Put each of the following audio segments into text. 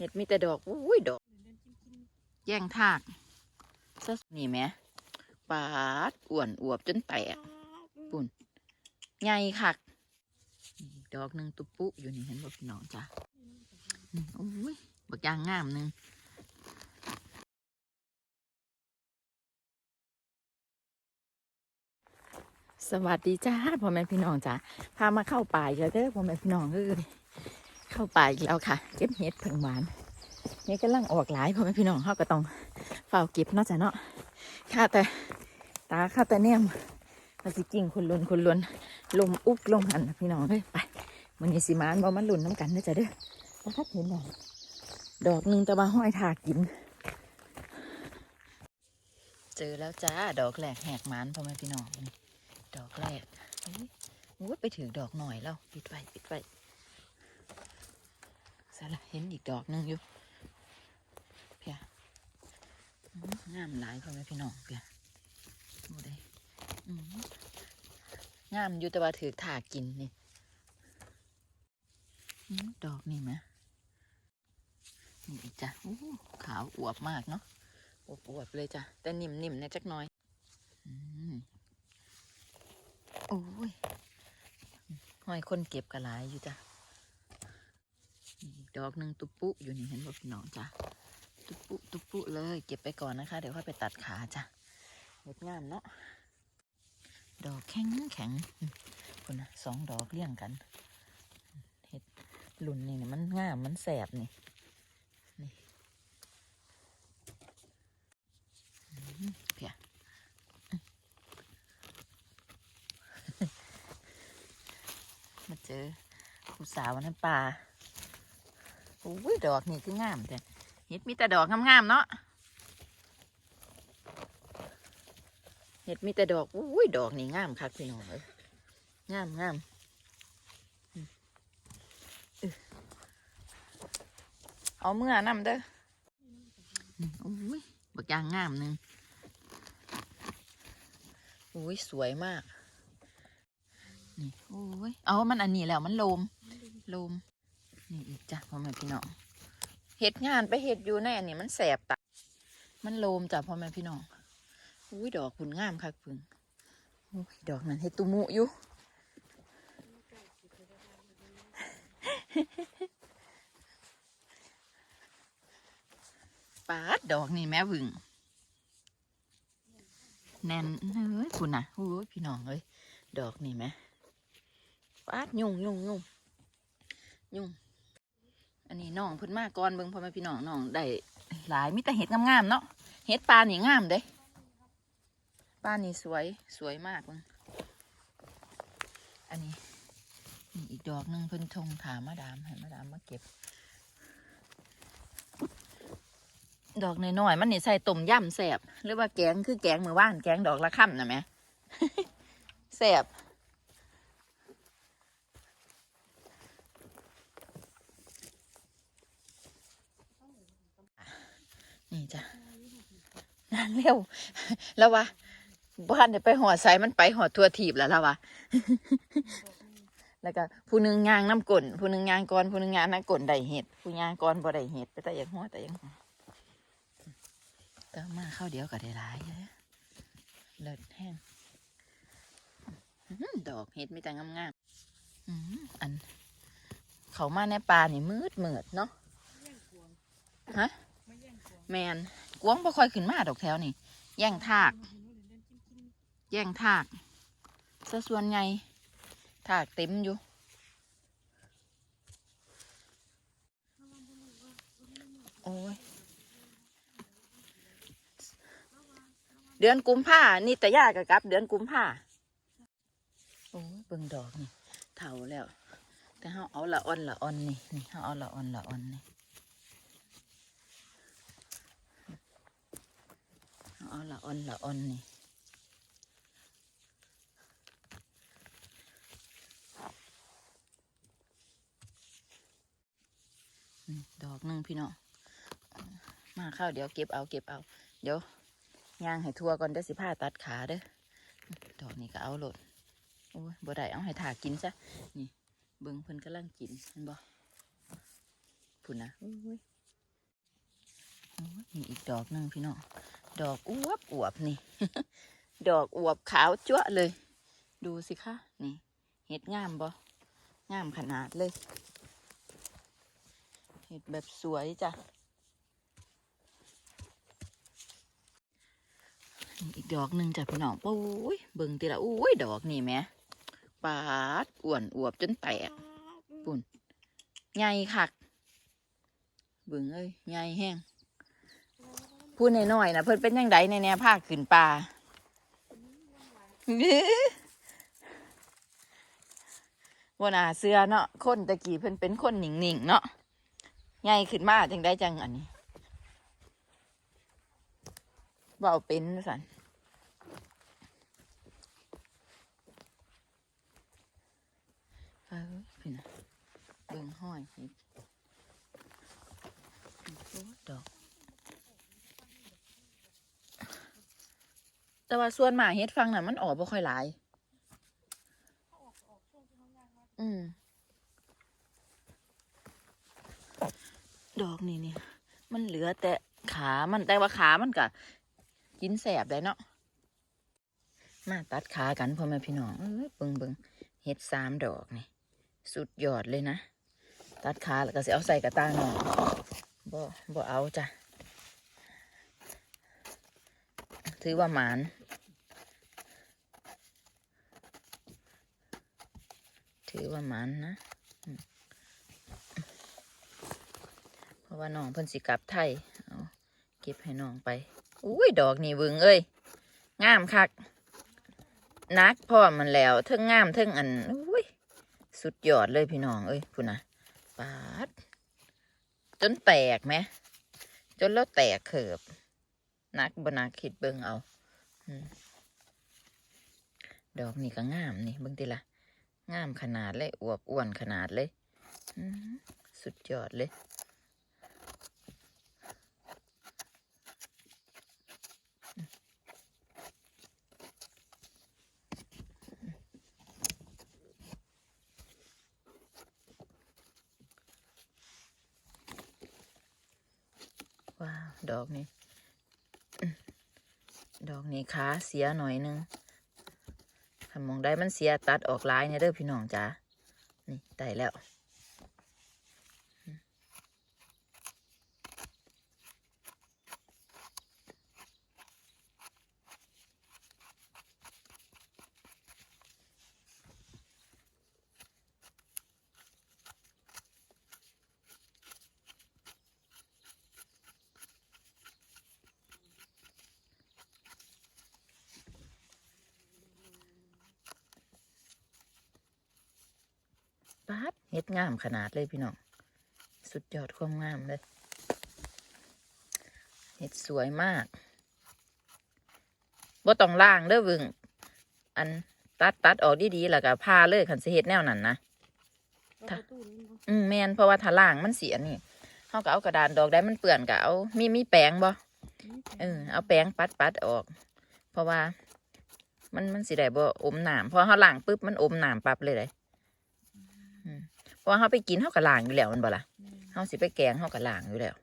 เห็ดมีแต่ดอกอุ้ยดอก แย่งทากซะนี่แหมปาดอ้วนอวบจนแตกปุ่นใหญ่คักดอกหนึ่งตุปุอยู่นี่เห็นบ่พี่น้องจ้ะนี่โอ้ยบักยางงามหนึ่งสวัสดีจ้าพ่อแม่พี่น้องจ้าพามาเข้าป่าอีกแล้วเด้อพ่อแม่พี่น้องเอ้ย เข้าป่าอีกแล้วค่ะ เก็บเห็ดเพิ่งหวานเห็ดกำลังออกหลายพ่อแม่พี่น้องเขาก็ต้องเฝ้าเก็บนาะจ้ะเนาะข้าแต่ตาข้าแต่แนมมาสิกิ่งคนลวนคนลวนลมอุกลมหันพี่น้องเฮ้ยไปมันนี่สิมานบ่มันหลุนน้ำกันนะจ๊ะเด้อแล้วครับเห็นดอกดอกหนึ่งต่ว่าห้อยถากิน เจอแล้วจ้าดอกแรกแหกหมานพ่อแม่พี่น้องนี่ดอกแรกเฮ้ยโอ้ยไปถือดอกหน่อยแล้วปิดไว้ปิดไว้ สละเห็นอีกดอกหนึงอยู่เพียอื้องามหลายพ่อแม่พี่น้องเพียดูได้งามอยู่แต่ว่าถือถากินนี่ดอกนี่ไหมนี่จ้ะขาวอวบมากเนาะอวบอวบเลยจ้ะ แต่นิ่มๆนะจักหน้อยอืมโอ้ยหอยคนเก็บกระหลายอยู่จ้ะ ดอกหนึ่งตุปุอยู่นี่เห็นบ่พี่น้องจ้ะตุปุตุปุเลยเก็บไปก่อนนะคะ เดี๋ยวค่อยไปตัดขาจ้ะงดงามเนาะดอกแข็งแข็งคุณนะสองดอกเรียงกันเห็ดหลุนนี่นะมันงามมันแสบนี่นี่เพียมาเจอผู้สาวในป่า อ้ยดอกนี่คืองามแต่เห็ดมีแต่ดอกงามๆเนาะเห็ดมีแต่ดอกอุ้ยดอกนี่งามคักพี่น้องเอ้ยงามงามเอาเมื่อนำเด้ออุ้ยบักยางงามหนึ่งอุ้ยสวยมากนี่อุ้ยเอามันอันนี้แล้วมันลมลม นี่อีกจ้ะพ่อแม่พี่น้องเห็ดงานไปเห็ดอยู่ในอันนี้มันแสบตามันโลมจ้ะพ่อแม่พี่น้องอุ้ยดอกผุนงามคักพึ่งอุ้ยดอกนั้นเฮ็ดตุมุอยู่ปาดดอกนี่แม่พึ่งแน่นเฮ้ยคุณน่ะอุ้ยพี่น้องเอ้ยดอกนี่แม่ปาดยุ่งยุ่งยุ่งยุ่ง อันนี้น้องเพิ่นมาก่อนเบิ่งพ่อแม่พี่น้องน้องได้หลายมีแต่เห็ดงามๆเนาะเห็ดปลานี่งามเด้บ้านนี้สวยสวยมากมึงอันนี้นี่อีกดอกหนึ่งเพิ่นทงถามมาดามให้มาดามมาเก็บ ดอกน้อยๆมันนี่ใส่ต้มยำแสบหรือว่าแกงคือแกงมือว่านแกงดอกละค่ำนะแม่แสบนี่ จ้ะนานเร็ว แล้ววะบ้านเดี๋ยวไปหอดใส่มันไปหอดทัวถีบแล้วแล้ววะแล้วก็ผู้หนึงยางน้ำกลนผู้หนึงยางก้อนผู้หนึงยางน้ำกลนได้เห็ดผู้ยางก้อนบ่ได้เห็ดไปแต่อย่างหัวแต่อย่างหัวก็มาเข้าวเดียวก็ได้หลายเลยเลิศแห้งดอกเห็ดมีแต่งามๆอัน เขามาในป่านี่มืดเหมืดเนาะฮะ แมนกวงบ่ค่อยขึ้นมาดอกแถวนี่แย่งทาก แย่งทากซะส่วนใหญ่ทากเต็มอยู่โอ้ยเดือนกุมภานี่แต่ยากกับกับ เดือนกุมภาโอ้ยเบิ่งดอกนี่เถาแล้ว แต่เขาเอาละอ่อนละอ่อนนี่นี่เขาเอาละอ่อนละอ่อนนี่ เขาเอละอ่อนละอ่อนนี่ดอกหนึ่งพี่น้องมาเข้าวเดี๋ยวเก็บเอาเก็บเอา เดี๋ยวย่างให้ทั่วก่อนเดี๋ยวสิผ้าตัดขาเด้อดอกนี้ก็เอาโหลดโอ้ยบ่ได้เอาให้ถากินซะนี่เบิ่งเพิ่นกำลังกินเห็นบ่พุ่นนะอุ้ยโอ้ยนี่อีกดอกหนึ่งพี่น้อง ดอกอวบอวบนี่ ดอกอวบขาวจั๊วเลย ดูสิคะนี่ เห็ดงามบ่งามขนาดเลย เห็ดแบบสวยจ้ะอีกดอกหนึ่งจ้ะพี่น้องปุ้ยเบิ่งทีละอุ้ยดอกนี่แม่ปาดอ้วนอวบจนแตกปุ่นใหญ่คักเบิ่งเอ้ยใหญ่แห้ง พูดน้อยๆนะเพิ่นเป็นยังไงในแนวภาคขึ้นป่าว่านาเสื้อเนาะคนตะกี้เพิ่นเป็นคนหนิ่งๆเนาะใหญ่ขึ้นมาจังได้จังอันนี้เบาเป็นสันเออพี่นะเบิ่งห้อยอีกโอ้ดอก แต่ว่าส่วนหมาเฮ็ดฟังน่ะมันออกบ่ค่อยหลาย อืม ดอกนี่นี่มันเหลือแต่ขามันแต่ว่าขามันก็กินแสบได้เนาะ มาตัดขากันพ่อแม่พี่น้องเอ้ยเบิงเบิงเฮ็ดสามดอกนี่ สุดยอดเลยนะ ตัดขาแล้วก็สิเอาใส่กระตาหน่อยบ่บ่เอาจ้ะถือว่าหมาน ถือว่ามันนะ เพราะว่าน้องเพิ่นสิกลับไทยเอาเก็บให้น้องไปอุ้ยดอกนี่เบึงเอ้ยงามคักนักพ่อมันแล้วเทิงงามเทิงอันอุ้ยสุดยอดเลยพี่น้องเอ้ยพูนะปาดจนแตกไหมจนแล้วแตกเขิบนักบนักคิดเบิงเอาดอกนี่ก็งามนี่เบิ่งติละ งามขนาดเลย อวบอ้วนขนาดเลย สุดยอดเลย ว้าว ดอกนี้ ดอกนี้ขาเสียหน่อยนึง มองได้มันเสียตัดออกลายเนี่ยเด้อพี่น้องจ๋านี่ได้แล้ว ปาดเฮ็ดงามขนาดเลยพี่น้อง สุดยอดความงามเลยเฮ็ดสวยมากบ่ต้องล่างเด้อเบึง อันตัดตัดออกดีๆแล้วก็พาเลยคันสิเฮ็ดแนวนั้นนะเอาประตูนี้บ่อืมแม่นเพราะว่าถ้าล่างมันเสียนี่เฮาก็เอากระดานดอกได้มันเปื้อนก็เอามีมีแปรงบ่เออเอาแปรงปัดปัดออก เพราะว่า มันมันสิได้บ่อมน้ำพอเฮาล้างปุ๊บมันอมน้ำปั๊บเลยเลยอืม เพราะว่าเฮาไปกินเฮาก็ล้างอยู่แล้วแมันบ่ล่ะเฮาสิไปแกงเฮาก็ล้างอยู่แล้ว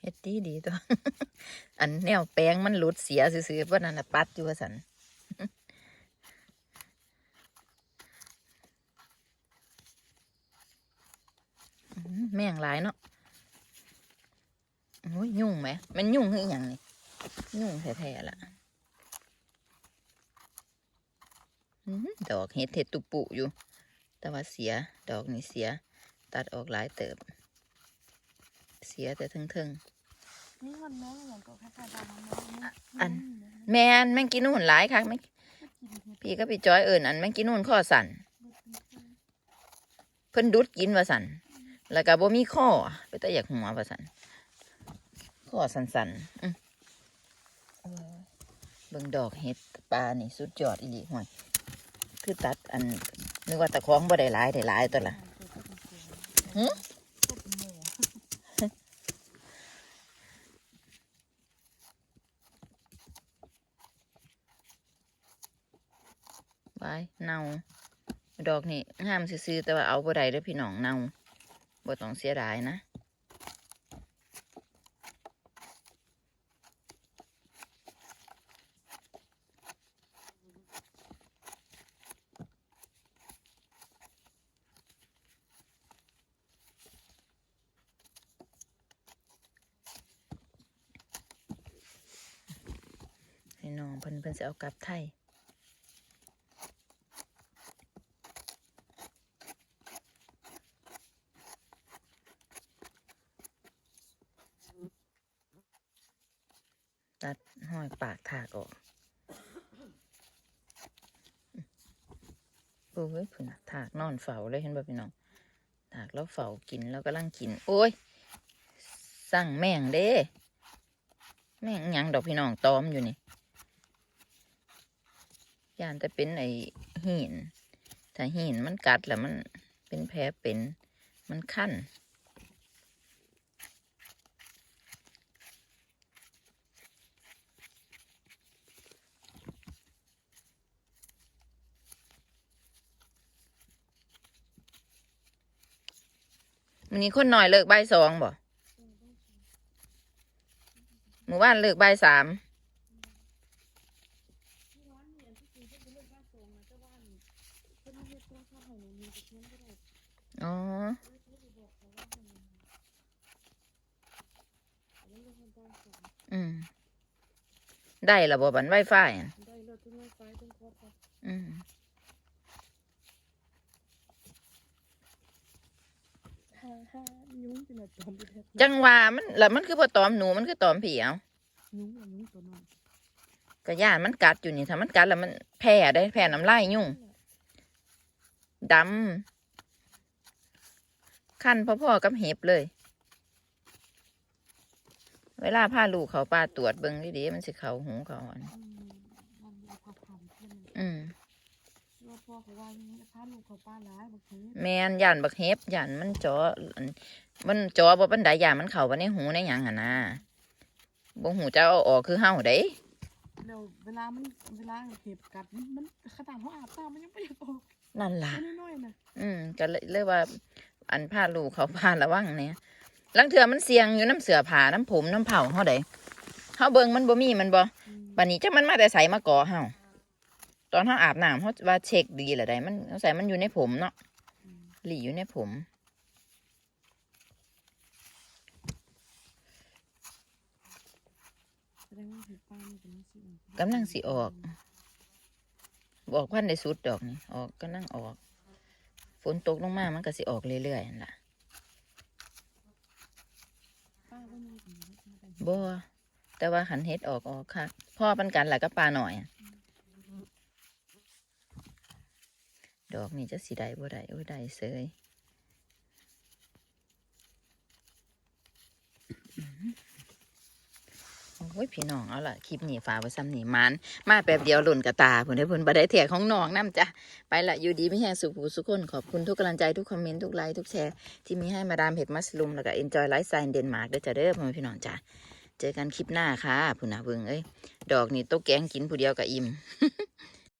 เฮ็ดดีดีตัว อันแนวแป้งมันหลุดเสียซื่อๆเพราะนั่นน่ะปัดอยู่ว่าสัน อื้อหือ แม่งหลายเนาะโอ้ยยุ่งไหม มันยุ่งคืออหย่างนี่ยุ่งแท้ๆล่ะอื้อหือดอกเห็ดเห็ดตุปุอยู่ แต่ว่าเสีย ดอกนี่เสีย ตัดออกหลายเติบ เสียแต่ทึ่งๆนี่มันแม่อย่างก็แค่ดำแม่อัน แมนแมงกินนู่นหลายค่ะแม่งพี่ก็พี่จอยเอิญอันแมงกินนู่นข้อสั่นเพิ่นดุดกินว่าสั่น แล้วก็บ่มีข้อไปแต่อยากหัวประสันข้อสันสันเบิ่งดอกเห็ดปลานี่สุดยอดอีหลีห่วยคือตัดอันนึกว่าตะคองบ่ได้หลายได้หลายตัวละหืไว้เน่าดอกนี่ห้ามซื้อแต่ว่าเอาบ่ได้เด้อพี่น้องเน่า บ่ต้องเสียดายนะให้น้องเพิ่นเพิ่นสิเอากลับไทย ตัดห้อยปากถากออก โอ้ยผุนถากนอนเฝ้าเลยเห็นบ่พี่น้องถากแล้วเฝ้ากินแล้วก็ลังกิน โอ้ย สั่งแม่งเด้ แม่งยังดอกพี่น้องตอมอยู่นี่ยานแต่เป็นไอ้หินถ้าหินมันกัดแล้วมันเป็นแผลเป็น มันขั้น วันนี้คนหน่อยเลิกใบสองบ่หมู่บ้านเลิกบ่ายสามอ๋อเออเพิ่นสิบอกเขาว่าให้หนูอันนี้เรื่องบ้านโซงอืมได้ละบ่บันไวไฟอะ ได้เลิศทั้งไวไฟทั้งครบครับอืมฮ่าฮ่ายุ้งเป็นแบบตอมไปแท้จังหวะมันแล้วมันคือพอตอมหนูมันคือตอมผีเอายุ้งอะยุ้งตัวน้อยก็ย่านมันกัดอยู่นี่ถ้ามันกัดแล้วมันแพ้ได้แพ้น้ำลายยุ่งดำคันพ่อๆกับเห็บเลย เวลาพาลูกเขาปลาตรวจเบิ่งดีๆมันสิเขาหูเขาอันอืม มันมีความผ่านเพิ่นอืมว่าพ่อเขาว่าอย่างนี้พาลูกเขาป้าร้ายบอกเฮ้ยแมนย่านบักเห็บย่านมันจออันมันจอบ่ปันไดย่านมันเข้าไปในหูในหยังหั่นนะบ่หูจะเอาออกคือเฮาเด้เดี๋ยวเวลามันเวลาเห็บกัดมันมันขนาดเขาอาบน้ำมันยังไม่อยากออกนั่นล่ะตัวน้อยๆนะอืมก็เลยเลยว่า อันพาลูกเขาพาระวังเนี่ยลังเถื่อมันเสียงอยู่น้ำเสือผาน้ำผมน้ำเผาเฮาไดเฮาเบิ่งมันบ่มีมันบ่อืมบัดนี้จักมันมาแต่ใสมาก่อเฮาต อนเฮาอาบน้ำเฮาว่าเช็คดีแหละได้มันเอาใส่มันอยู่ในผมเนาะหลีอยู่ในผม กำลังสิออก บอกพันได้สุดดอกนี่ออกก็นั่งออก ฝนตกลงมามันก็สิออกเรื่อยๆนั่นล่ะป้าก็มีถึงแล้วใช่ไหมบ่แต่ว่าหันเฮ็ดออกออกค่ะพ่อปันกันแหละก็ปลาหน่อยอะ ดอกนี่จะสิได้บ่ได้โอ้ยได้เสยโอ้ยพี่น้องเอาล่ะคลิปนี้ฝากไว้ซ้ำนี่มันมาแป๊บเดียวหล่นกระตาผุนได้ผุนบ่ได้เถียของน้องน้ำจ้ะไปละอยู่ดีไม่แห้งสุขูสุขคนขอบคุณทุกกำลังใจทุกคอมเมนต์ทุกไลค์ทุกแชร์ที่มีให้มาดามเห็ดมัสลุมแล้วก็ enjoy lifestyle เดนมาร์กเด้อจ้ะเด้อพ่อพี่น้องจ้ะเจอกันคลิปหน้าค่ะผู้นาเบิงเอ้ยดอกนี่โต๊ะแกงกินผู้เดียวกับอิ่ม